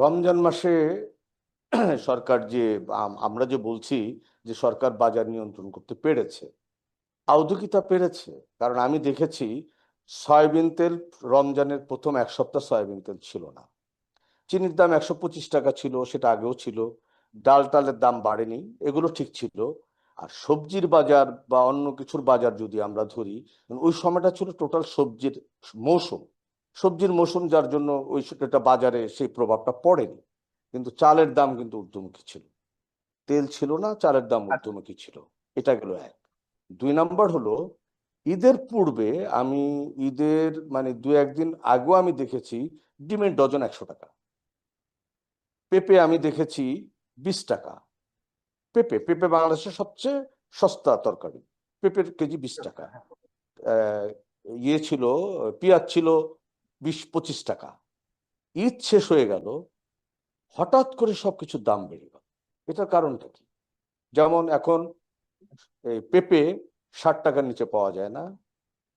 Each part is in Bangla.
রমজান মাসে সরকার যে আমরা যে বলছি যে সরকার বাজার নিয়ন্ত্রণ করতে পেরেছে। আদৌ কি তা পেরেছে। কারণ আমি দেখেছি সয়াবিন তেল রমজানের প্রথম এক সপ্তাহ সয়াবিন তেল ছিল না। চিনির দাম একশো পঁচিশ টাকা ছিল, সেটা আগেও ছিল। ডাল টালের দাম বাড়েনি, এগুলো ঠিক ছিল। আর সবজির বাজার বা অন্য কিছুর বাজার যদি আমরা ধরি, ওই সময়টা ছিল টোটাল সবজির মৌসুম। সবজির মৌসুম যার জন্য ওই সেটা বাজারে সেই প্রভাবটা পড়েনি। কিন্তু চালের দাম কিন্তু ঊর্ধ্বমুখী ছিল। তেল ছিল না চালের দাম ঊর্ধ্বমুখী ছিল। এটা গেল এক। দুই নাম্বার হলো ঈদের পূর্বে আমি ঈদের মানে দু একদিন আগেও আমি দেখেছি ডিমের ডজন একশো টাকা। পেঁপে আমি দেখেছি বিশ টাকা। পেঁপে পেঁপে বাংলাদেশের সবচেয়ে সস্তা তরকারি। পেঁপের কেজি বিশ টাকা। আহ, ইয়ে ছিল পেঁয়াজ ছিল বিশ পঁচিশ টাকা। ঈদ শেষ হয়ে গেল, হঠাৎ করে সবকিছুর দাম বেড়ে গেল। এটার কারণটা কি? যেমন এখন এই পেঁপে ষাট টাকার নিচে পাওয়া যায় না,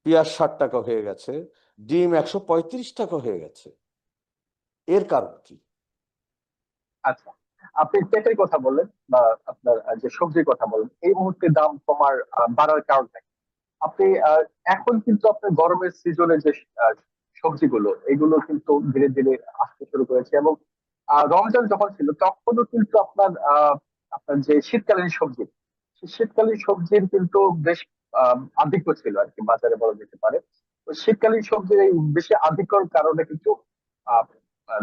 পেঁয়াজ ষাট টাকা হয়ে গেছে, ডিম একশো পঁয়ত্রিশ টাকা হয়ে গেছে। এর কারণ কি? আচ্ছা আপনি পেঁপের কথা বললেন বা আপনার যে সবজির কথা বললেন, এই মুহূর্তে দাম কমার বাড়ার কারণটা আপনি এখন কিন্তু আপনার গরমের সিজনে যে সবজিগুলো, এগুলো কিন্তু ধীরে ধীরে আসতে শুরু করেছে এবং রমজান যখন ছিল, তখনও কিন্তু আপনার আপনার যে শীতকালীন সবজি শীতকালীন সবজির কিন্তু বেশ আধিক্য ছিল আর কি, বাজারে বলা যেতে পারে। শীতকালীন সবজির এই বেশি আধিক্যর কারণে কিন্তু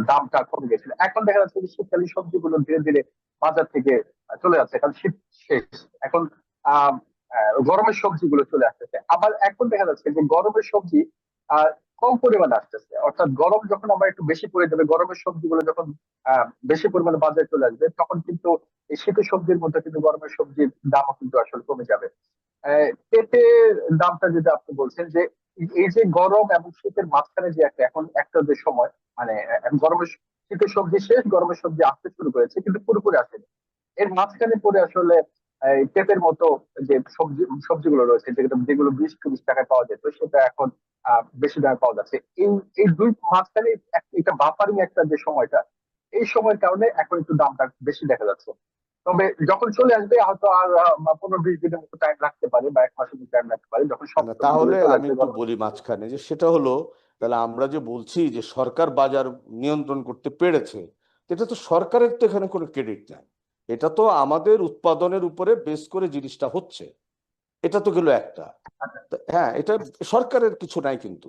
দামটা কমে গেছিল। এখন দেখা যাচ্ছে যে শীতকালীন সবজিগুলো ধীরে ধীরে বাজার থেকে চলে যাচ্ছে কারণ শীত শেষ। এখন গরমের সবজিগুলো চলে আসতেছে। আবার এখন দেখা যাচ্ছে যে গরমের সবজি কম পরিমাণে আসতেছে। অর্থাৎ গরম যখন আমরা একটু বেশি পড়ে যাবে, গরমের সবজিগুলো যখন বেশি পরিমাণে বাজারে চলে আসবে, তখন কিন্তু এই শীতের সবজির মধ্যে কিন্তু গরমের সবজির দামও কিন্তু আসলে কমে যাবে। পেঁপের দামটা যেটা আপনি বলছেন যে, এই যে গরম এবং শীতের মাঝখানে যে একটা, এখন একটা যে সময় মানে গরমের শীতের সবজি শেষ, গরমের সবজি আসতে শুরু করেছে, কিন্তু পুরোপুরি আসেনি। এর মাঝখানে পরে আসলে পেঁপের মতো যে সবজি সবজিগুলো রয়েছে যেগুলো যেগুলো বিশ তিরিশ টাকায় পাওয়া যেত সেটা এখন বেশি দামে পাওয়া যাচ্ছে। এই এই দুই মাঝখানে এটা বাফারিং একটা যে সময়টা এই সময়ের কারণে এখন একটু দামটা বেশি দেখা যাচ্ছে। তবে যখন চলে আসবে হয়তো আর পনেরো বিশ দিনের মতো টাইম লাগতে পারে বা এক মাসের মতো টাইম লাগতে পারে যখন সব তাহলে আমি একটু বলি মাঝখানে যে সেটা হলো তাহলে আমরা যে বলছি যে সরকার বাজার নিয়ন্ত্রণ করতে পেরেছে এটা তো সরকারের তো এখানে কোনো ক্রেডিট নাই। এটা তো আমাদের উৎপাদনের উপরে বেস করে জিনিসটা হচ্ছে। এটা তো গেল একটা। হ্যাঁ এটা সরকারের কিছু নাই কিন্তু।